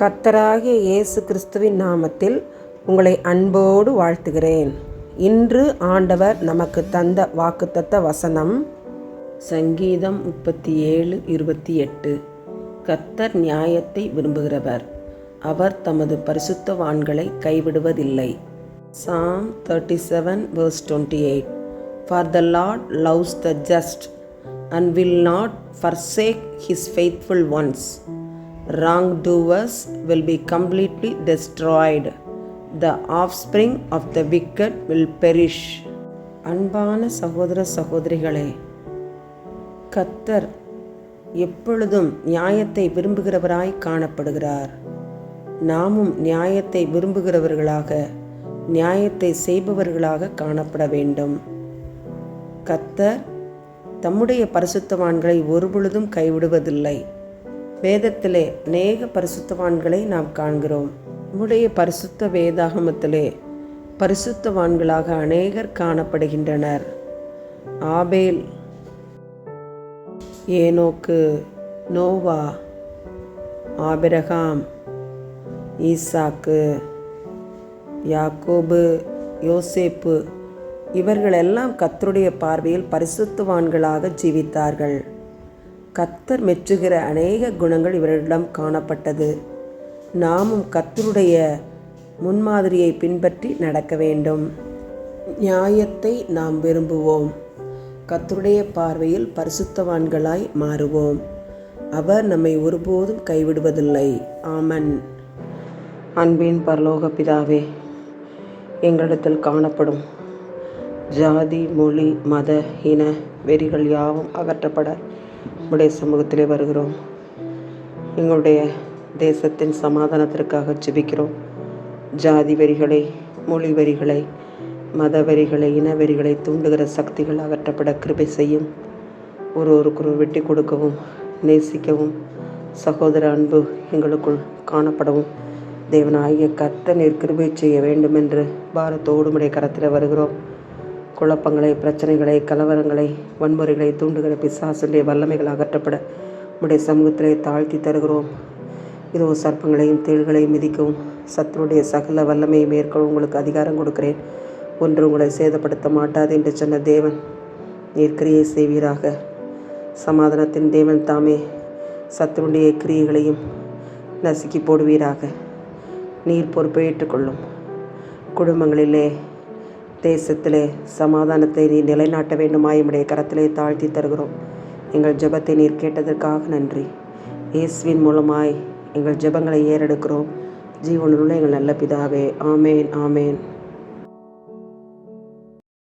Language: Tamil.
கத்தராகிய இயேசு கிறிஸ்துவின் நாமத்தில் உங்களை அன்போடு வாழ்த்துகிறேன். இன்று ஆண்டவர் நமக்கு தந்த வாக்குத்தத்த வசனம் சங்கீதம் முப்பத்தி ஏழு இருபத்தி எட்டு கத்தர் நியாயத்தை விரும்புகிறவர் அவர் தமது பரிசுத்தவான்களை கைவிடுவதில்லை. Psalm thirty seven verse twenty eight for the lord loves the just and will not forsake his faithful ones Wrongdoers will be completely destroyed. The offspring of the wicked will perish. அன்பான சகோதர சகோதரிகளே கத்தர் எப்பொழுதும் நியாயத்தை விரும்புகிறவராய் காணப்படுகிறார் நாமும் நியாயத்தை விரும்புகிறவர்களாக நியாயத்தை செய்பவர்களாக காணப்பட வேண்டும் கத்தர் தம்முடைய பரிசுத்தவான்களை ஒருபொழுதும் கைவிடுவதில்லை வேதத்திலே அநேக பரிசுத்தவான்களை நாம் காண்கிறோம். நம்முடைய பரிசுத்த வேதாகமத்திலே பரிசுத்தவான்களாக அநேகர் காணப்படுகின்றனர். ஆபேல் ஏனோக்கு நோவா ஆபிரகாம் ஈசாக்கு யாக்கோபு யோசேப்பு இவர்களெல்லாம் கத்தருடைய பார்வையில் பரிசுத்தவான்களாக ஜீவித்தார்கள். கத்தர் மெச்சுகிற அநேக குணங்கள் இவரிடம் காணப்பட்டது. நாமும் கத்தருடைய முன்மாதிரியை பின்பற்றி நடக்க வேண்டும். நியாயத்தை நாம் விரும்புவோம். கத்தருடைய பார்வையில் பரிசுத்தவான்களாய் மாறுவோம். அவர் நம்மை ஒருபோதும் கைவிடுவதில்லை. ஆமன். அன்பின் பரலோக பிதாவே எங்களிடத்தில் காணப்படும் ஜாதி மொழி மத இன வெறிகள் யாவும் அகற்றப்பட உடைய சமூகத்திலே வருகிறோம். எங்களுடைய தேசத்தின் சமாதானத்திற்காக ஜெபிக்கிறோம். ஜாதி வரிகளை மொழி வரிகளை மத வரிகளை இன வரிகளை தூண்டுகிற சக்திகள் அகற்றப்பட கிருபை செய்யும். ஒரு ஒருக்கொரு வெட்டி கொடுக்கவும் நேசிக்கவும் சகோதர அன்பு எங்களுக்குள் காணப்படவும். தேவனாகிய கத்த கிருபை செய்ய வேண்டும் என்று பாரத்தோடு உடைய கரத்தில் வருகிறோம். குழப்பங்களை பிரச்சனைகளை கலவரங்களை வன்முறைகளை தூண்டுகிற பிசாசுடைய வல்லமைகள் அகற்றப்பட உடைய சமூகத்திலே தாழ்த்தி தருகிறோம். இதோ சர்ப்பங்களையும் தேள்களையும் மிதிக்கவும் சத்துருடைய சகல வல்லமையை மேற்கொள்ள உங்களுக்கு அதிகாரம் கொடுக்கிறேன். ஒன்று உங்களை சேதப்படுத்த மாட்டாது என்று சொன்ன தேவன் நீர் கிரியை செய்வீராக. சமாதானத்தின் தேவன் தாமே சத்துருடைய கிரியைகளையும் நசுக்கி போடுவீராக. நீர் பொறுப்பேற்றுக்கொள்ளும் குடும்பங்களிலே தேசத்திலே சமாதானத்தை நீ நிலைநாட்ட வேண்டுமாய் உடைய கரத்திலே தாழ்த்தி தருகிறோம். எங்கள் ஜெபத்தை நீர் கேட்டதற்காக நன்றி. இயேசுவின் மூலமாய் எங்கள் ஜெபங்களை ஏறெடுக்கிறோம். ஜீவனுள்ள எங்கள் நல்ல பிதாவே ஆமேன் ஆமேன்.